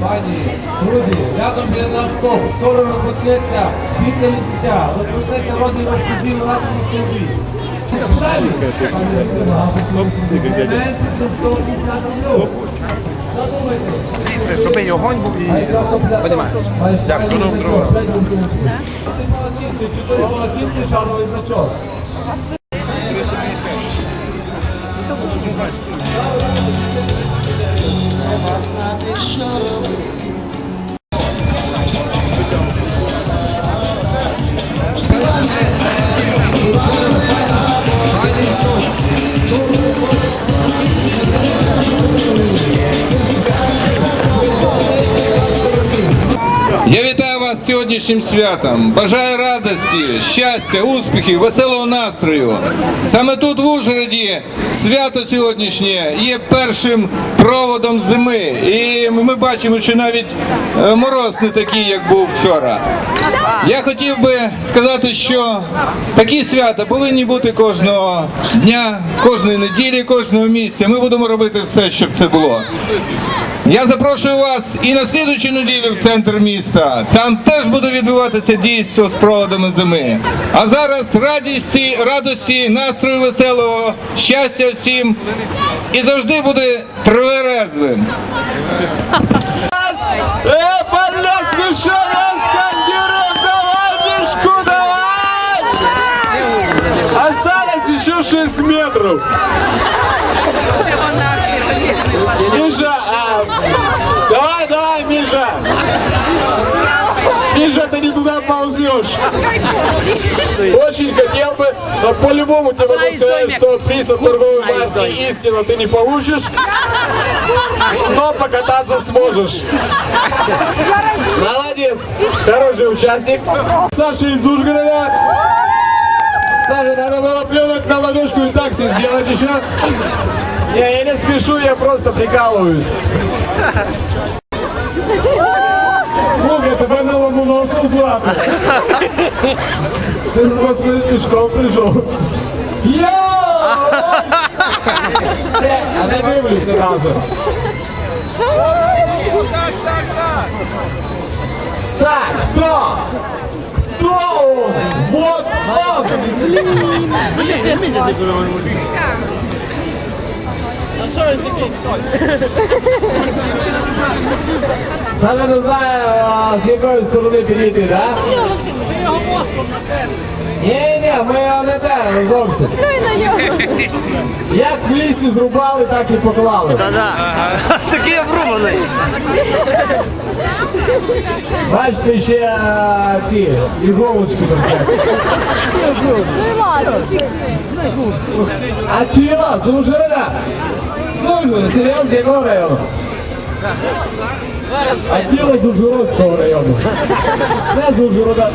Пані, друзі, рядом біля нас стоп. Скоро розпочнеться після відкриття. Розпочнеться розіграш подій на нашому стовпі. Далі, менше, чим 150 рублів. Задумайте. Щоб і огонь був і. Понімаєш? Дякую. Чотири молочинки, чотири молочинки, шаровий значок. Я сьогоднішнім святом. Бажаю радості, щастя, успіхів, веселого настрою. Саме тут в Ужгороді свято сьогоднішнє є першим проводом зими. І ми бачимо, що навіть е, мороз не такий, як був вчора. Я хотів би сказати, що такі свята повинні бути кожного дня, кожної неділі, кожного місця. Ми будемо робити все, щоб це було. Я запрошую вас і на слідучу неділю в центр міста. Там теж буде відбуватися дійство з проводами зими. А зараз радісті, радості, настрою веселого, щастя всім і завжди буде тверезвим. Осталось еще 6 метров. Туда ползешь. Очень хотел бы, но по-любому тебе могу сказать, что приз от торговой марки «Истина» ты не получишь, но покататься сможешь. Молодец! Хороший участник. Саша из Ужгорода. Саша, надо было плюнуть на ладошку и так сделать еще. Не, я не спешу, я просто прикалываюсь. Носу звати. Ти з восьми пішком прийшов. Йоу! Все, А не дивлюся разом. Так, кто? Кто он? Вот он! Навіть не знаю, з якої сторони підійти, так? Ні, ні, ми його не терли зовсім. Як в лісі зрубали, так і поклали. Такий обрубаний. Бачите, ще а, ці іголочки торчать. А тіло з Ужгорода? З Ужгорода, серйозно, з якого району? А тіло з Ужгородського району. Не з Ужгорода,